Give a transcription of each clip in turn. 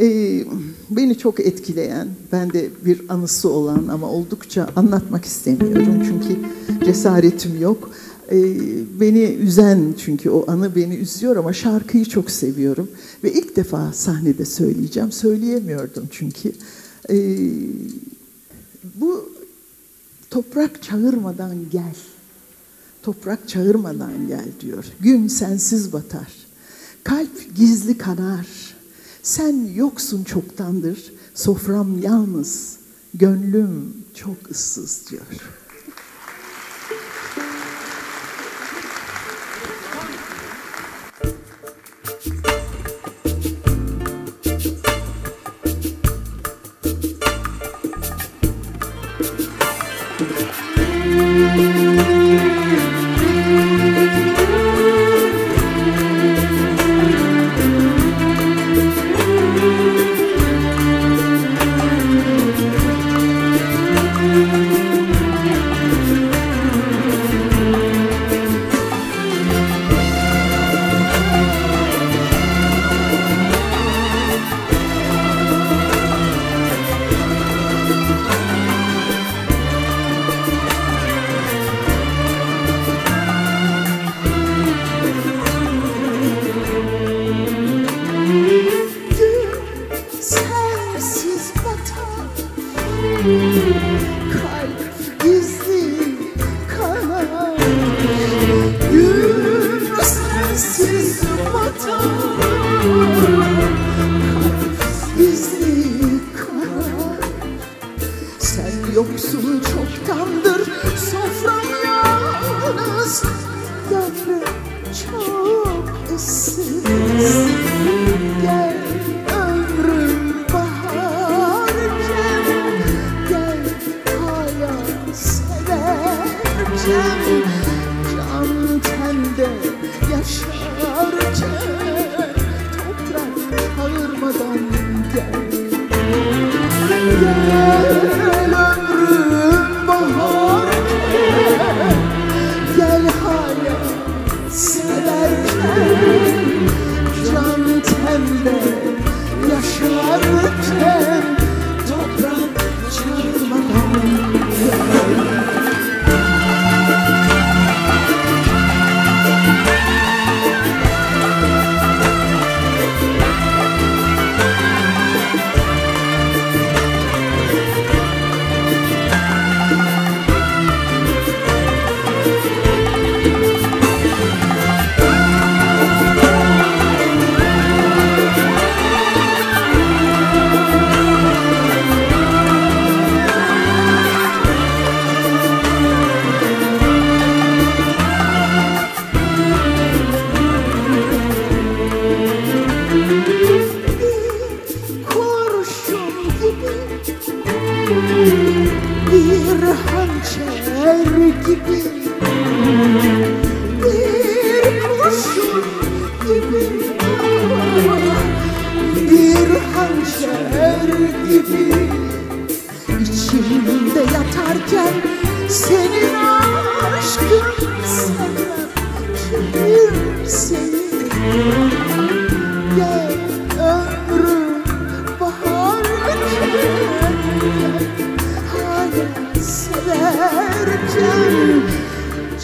Ee, beni çok etkileyen, bende bir anısı olan ama oldukça anlatmak istemiyorum çünkü cesaretim yok. Ee, beni üzen çünkü o anı beni üzüyor ama şarkıyı çok seviyorum. Ve ilk defa sahnede söyleyeceğim. Söyleyemiyordum çünkü. Ee, bu toprak çağırmadan gel. Toprak çağırmadan gel diyor. Gün sensiz batar. Kalp gizli kanar. Sen yoksun çoktandır. Sofram yalnız. Gönlüm çok ıssız diyor. Sen yoksun çoktandır. Sofram yalnız Gönlüm çok ıssız Gel ömrüm baharken Gel hayat severken Can tende yaşarken Toprak ağırmadan gel. Gel. John Tender. could be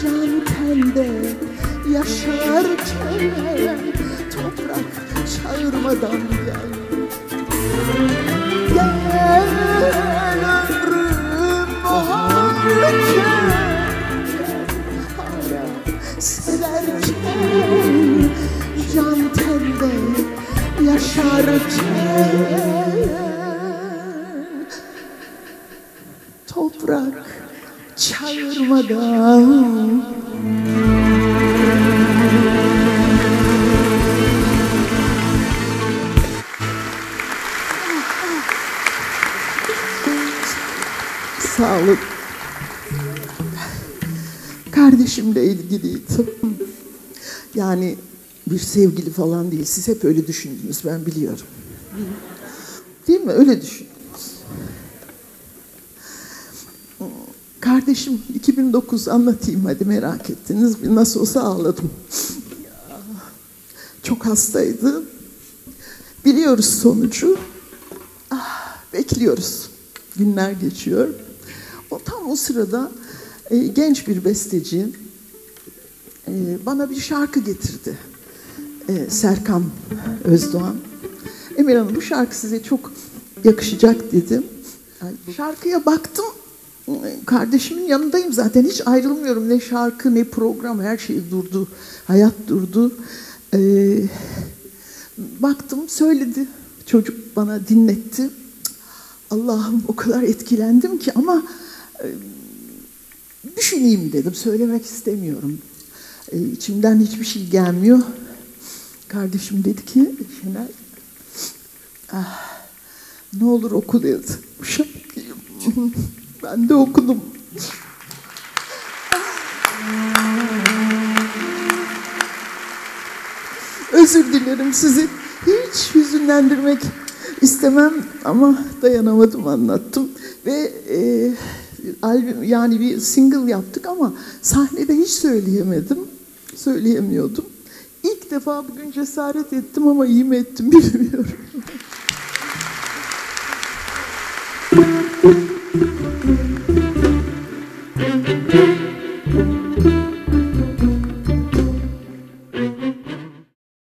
Can pembe yaşarken Toprak çağırmadan gel. Gel ömrüm severken Can pembe yaşarken Toprak sevgili falan değil. Siz hep öyle düşündünüz ben biliyorum. Değil mi? Öyle düşündünüz. Kardeşim 2009 anlatayım hadi merak ettiniz. Nasıl olsa ağladım. Çok hastaydı. Biliyoruz sonucu. Ah, bekliyoruz. Günler geçiyor. O tam o sırada e, genç bir besteci e, bana bir şarkı getirdi. E, Serkan Özdoğan. Emir Hanım bu şarkı size çok yakışacak dedim. Şarkıya baktım. Kardeşimin yanındayım zaten. Hiç ayrılmıyorum. Ne şarkı ne program her şey durdu. Hayat durdu. Ee, baktım söyledi. Çocuk bana dinletti. Allah'ım o kadar etkilendim ki ama e, düşüneyim dedim. Söylemek istemiyorum. E, içimden hiçbir şey gelmiyor. Kardeşim dedi ki Şener ah, ne olur oku dedi. Şarkıyı. Ben de okudum. Özür dilerim sizi hiç hüzünlendirmek istemem ama dayanamadım anlattım ve e, albüm yani bir single yaptık ama sahnede hiç söyleyemedim söyleyemiyordum İlk defa bugün cesaret ettim ama iyi mi ettim bilmiyorum.